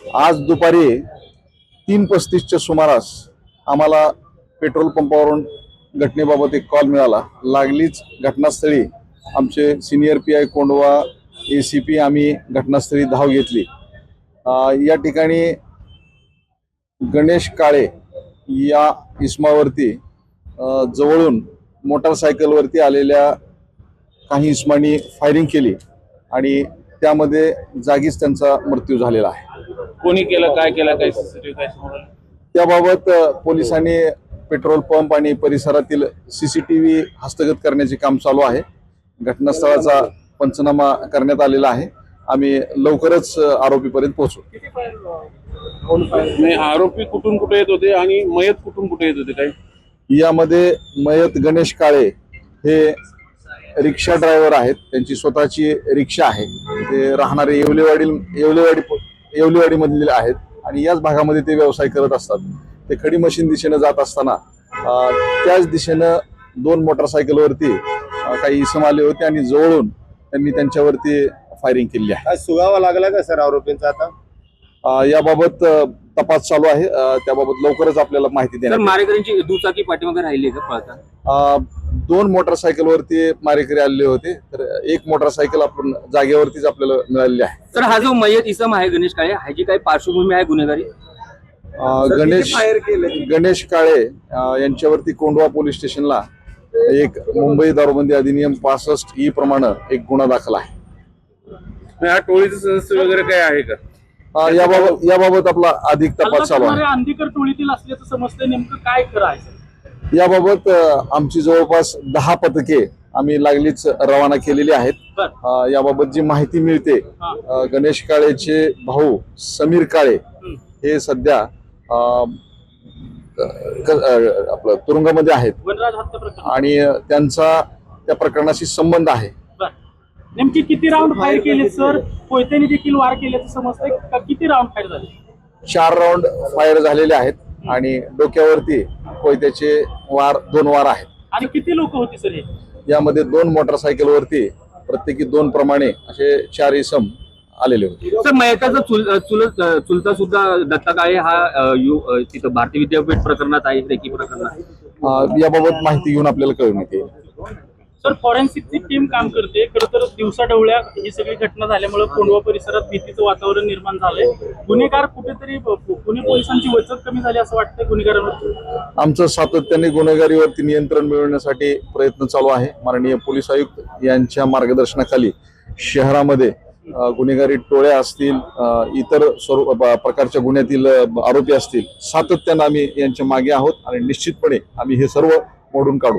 आज दुपारी तीन पस्तीसच्या सुमारास आम्हाला पेट्रोल पंपावरून घटनेबाबत एक कॉल मिळाला. लागलीच घटनास्थळी आमचे senior P I Kondhwa A C P आम्ही घटनास्थळी धाव घेतली. या ठिकाणी गणेश काळे या इस्मावरती जवळून मोटारसायकलवरती आलेल्या काही इस्मांनी फायरिंग केली आणि त्यामध्ये जागीच त्यांचा मृत्यू झालेला आहे. कोणी केलं काय केलं काय सीसीटीव्ही काय समोर आलं? त्याबाबत अ, पोलिसांनी पेट्रोल पंप आणि परिसरातील सीसीटीव्ही हस्तगत करण्याचे काम चालू आहे. घटनास्थळाचा पंचनामा करण्यात आलेला आहे. आम्ही लवकरच अ, आरोपीपर्यंत पोहोचू. नाही आरोपी कुठून कुठे येत होते आणि मयत कुठून कुठे येत होते काय यामध्ये मयत गणेश काळे हे रिक्षा ड्रायव्हर आहेत. त्यांची स्वतःची रिक्षा आहे. ते राहणारे येवलेवाडी येवलेवाडी येवलेवाडी मधले आहेत आणि याच भागामध्ये ते व्यवसाय करत असतात. ते खडी मशीन दिशेनं जात असताना त्याच दिशेनं दोन मोटरसायकलवरती काही इसम आले होते आणि जवळून त्यांनी त्यांच्यावरती फायरिंग केली आहे. काय सुगावा लागला का सर आरोपींचा आता? याबाबत तपास चालू आहे. त्याबाबत लवकरच आपल्याला माहिती येईल. मारेकऱ्यांची दुचाकी पाठीमागे राहिली का पळता अ, दोन मोटरसायकलवरती मारेकरी आलेले होते. तर एक मोटरसायकल आपण जागेवरतीच आपल्याला मिळालेली आहे. तर हा जो मयत इसम आहे गणेश काळे ह्याची काही पार्श्वभूमी आहे गुन्हेगारी? गणेश गणेश काळे यांच्यावरती कोंडवा पोलीस स्टेशनला एक मुंबई दारूबंदी अधिनियम पासष्ट ई प्रमाणे एक गुन्हा दाखल आहे. हा टोळीचं सदस्य वगैरे काय आहे का? याबाबत याबाबत आपला अधिक तपास चालू आहे. अंधीकर टोळीतील असल्याचं समजतंय नेमकं काय करायचं याबाबत आमची जवळपास दहा पथके आम्ही लागलीच रवाना केलेली आहेत. याबाबत जी माहिती मिळते गणेश काळेचे भाऊ समीर काळे. हे सध्या आपलं तुरुंगामध्ये आहेत. आणि त्यांचा त्या प्रकरणाशी संबंध आहे. नेमकी किती राऊंड फायर केले सर कोयत्याने देखील वार केल्याचं समजतंय. किती राऊंड फायर झाले? चार राऊंड फायर झालेले आहेत. आणि डोक्यावरती कोयत्याचे वार दोन वार आहेत. आणि किती लोक होती सर यामध्ये दोन मोटरसायकलवरती प्रत्येकी दोन प्रमाणे असे चार इसम आलेले होते. तर मयताचा चुल चुलत चुलता सुद्धा दत्ता काळे हा यु तिथं भारतीय विद्यापीठ प्रकरणात आहे रेकी प्रकरणात. याबाबत माहिती घेऊन आपल्याला कळवण्यात येईल सर फॉरेन्सिकची टीम काम करते. खरं तर दिवसा ढवळ्या ही सगळी घटना झाल्यामुळे कोंडवा परिसरात भीतीचं वातावरण निर्माण झालंय. गुन्हेगार कुठेतरी पुणे पोलिसांची वचक कमी झाली असं वाटतं गुन्हेगारांवर आमचं सातत्याने गुन्हेगारीवरती नियंत्रण मिळवण्यासाठी प्रयत्न चालू आहे. माननीय पोलीस आयुक्त यांच्या मार्गदर्शनाखाली शहरामध्ये गुन्हेगारी टोळ्या असतील इतर स्वरूप प्रकारच्या गुन्ह्यातील आरोपी असतील सातत्यानं आम्ही यांच्या मागे आहोत आणि निश्चितपणे आम्ही हे सर्व मोडून काढू.